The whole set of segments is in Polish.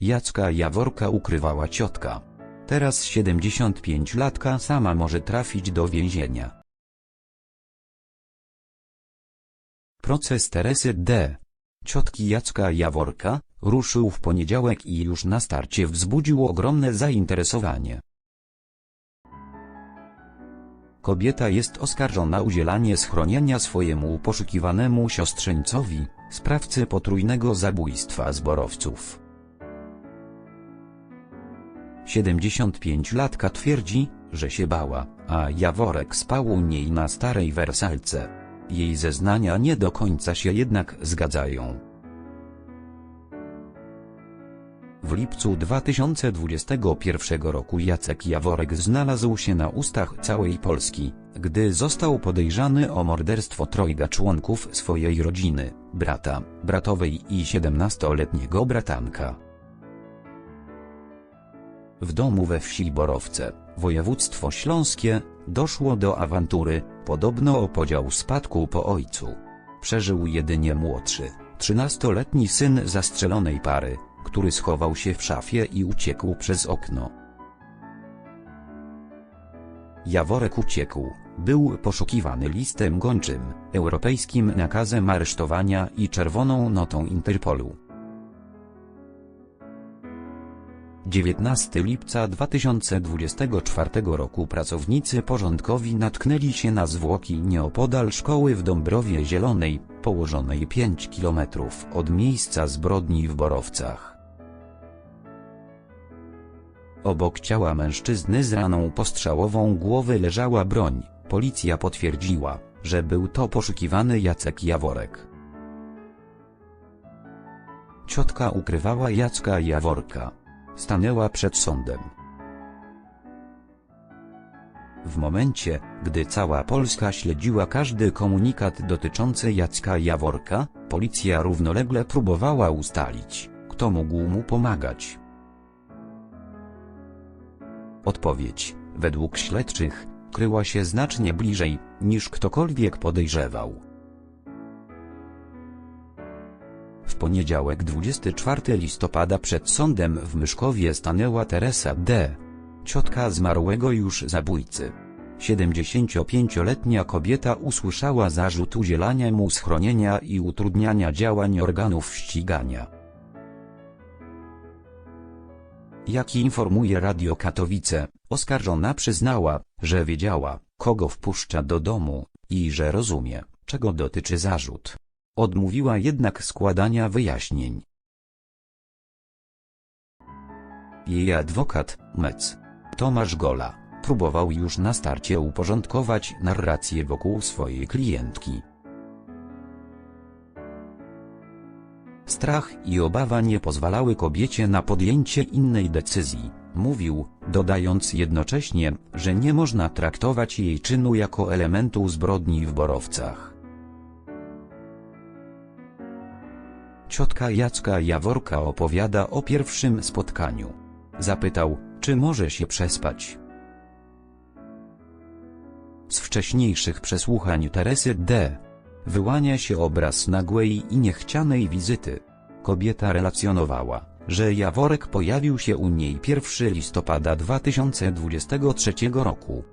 Jacka Jaworka ukrywała ciotka. Teraz 75-latka sama może trafić do więzienia. Proces Teresy D. Ciotki Jacka Jaworka ruszył w poniedziałek i już na starcie wzbudził ogromne zainteresowanie. Kobieta jest oskarżona o udzielanie schronienia swojemu poszukiwanemu siostrzeńcowi, sprawcy potrójnego zabójstwa zborowców. 75-latka twierdzi, że się bała, a Jaworek spał u niej na starej wersalce. Jej zeznania nie do końca się jednak zgadzają. W lipcu 2021 roku Jacek Jaworek znalazł się na ustach całej Polski, gdy został podejrzany o morderstwo trojga członków swojej rodziny, brata, bratowej i 17-letniego bratanka. W domu we wsi Borowce, województwo śląskie, doszło do awantury, podobno o podział spadku po ojcu. Przeżył jedynie młodszy, 13-letni syn zastrzelonej pary, który schował się w szafie i uciekł przez okno. Jaworek uciekł, był poszukiwany listem gończym, europejskim nakazem aresztowania i czerwoną notą Interpolu. 19 lipca 2024 roku pracownicy porządkowi natknęli się na zwłoki nieopodal szkoły w Dąbrowie Zielonej, położonej 5 km od miejsca zbrodni w Borowcach. Obok ciała mężczyzny z raną postrzałową głowy leżała broń. Policja potwierdziła, że był to poszukiwany Jacek Jaworek. Ciotka ukrywała Jacka Jaworka. Stanęła przed sądem. W momencie, gdy cała Polska śledziła każdy komunikat dotyczący Jacka Jaworka, policja równolegle próbowała ustalić, kto mógł mu pomagać. Odpowiedź, według śledczych, kryła się znacznie bliżej, niż ktokolwiek podejrzewał. W poniedziałek 24 listopada przed sądem w Myszkowie stanęła Teresa D. Ciotka zmarłego już zabójcy. 75-letnia kobieta usłyszała zarzut udzielania mu schronienia i utrudniania działań organów ścigania. Jak informuje Radio Katowice, oskarżona przyznała, że wiedziała, kogo wpuszcza do domu, i że rozumie, czego dotyczy zarzut. Odmówiła jednak składania wyjaśnień. Jej adwokat, Mec. Tomasz Gola, próbował już na starcie uporządkować narrację wokół swojej klientki. Strach i obawa nie pozwalały kobiecie na podjęcie innej decyzji, mówił, dodając jednocześnie, że nie można traktować jej czynu jako elementu zbrodni w Borowcach. Ciotka Jacka Jaworka opowiada o pierwszym spotkaniu. Zapytał, czy może się przespać. Z wcześniejszych przesłuchań Teresy D. wyłania się obraz nagłej i niechcianej wizyty. Kobieta relacjonowała, że Jaworek pojawił się u niej 1 listopada 2023 roku.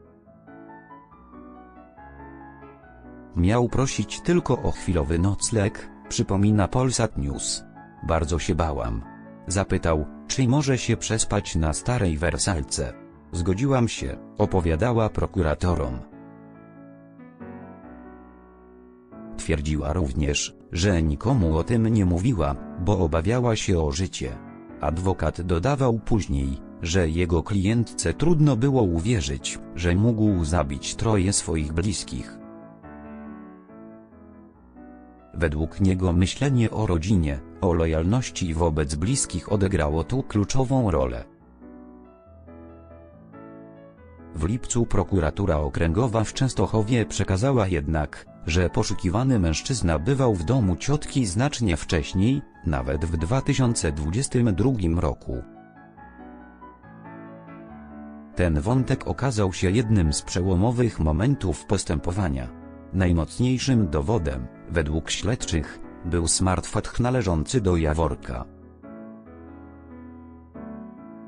Miał prosić tylko o chwilowy nocleg, przypomina Polsat News. Bardzo się bałam. Zapytał, czy może się przespać na starej wersalce. Zgodziłam się, opowiadała prokuratorom. Twierdziła również, że nikomu o tym nie mówiła, bo obawiała się o życie. Adwokat dodawał później, że jego klientce trudno było uwierzyć, że mógł zabić troje swoich bliskich. Według niego myślenie o rodzinie, o lojalności wobec bliskich odegrało tu kluczową rolę. W lipcu prokuratura okręgowa w Częstochowie przekazała jednak, że poszukiwany mężczyzna bywał w domu ciotki znacznie wcześniej, nawet w 2022 roku. Ten wątek okazał się jednym z przełomowych momentów postępowania. Najmocniejszym dowodem, według śledczych, był smartfon należący do Jaworka.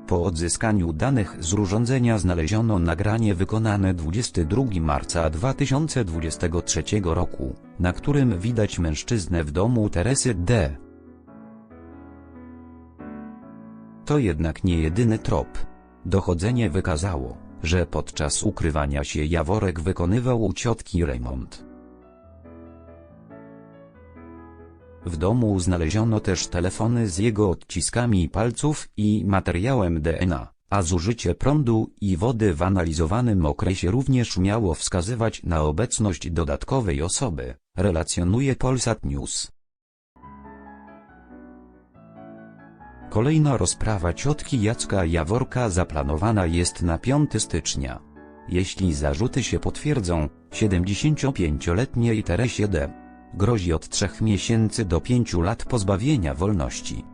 Po odzyskaniu danych z urządzenia znaleziono nagranie wykonane 22 marca 2023 roku, na którym widać mężczyznę w domu Teresy D. To jednak nie jedyny trop. Dochodzenie wykazało, że podczas ukrywania się Jaworek wykonywał u ciotki Raymond. W domu znaleziono też telefony z jego odciskami palców i materiałem DNA, a zużycie prądu i wody w analizowanym okresie również miało wskazywać na obecność dodatkowej osoby, relacjonuje Polsat News. Kolejna rozprawa ciotki Jacka Jaworka zaplanowana jest na 5 stycznia. Jeśli zarzuty się potwierdzą, 75-letniej Teresie D. grozi od 3 miesięcy do 5 lat pozbawienia wolności.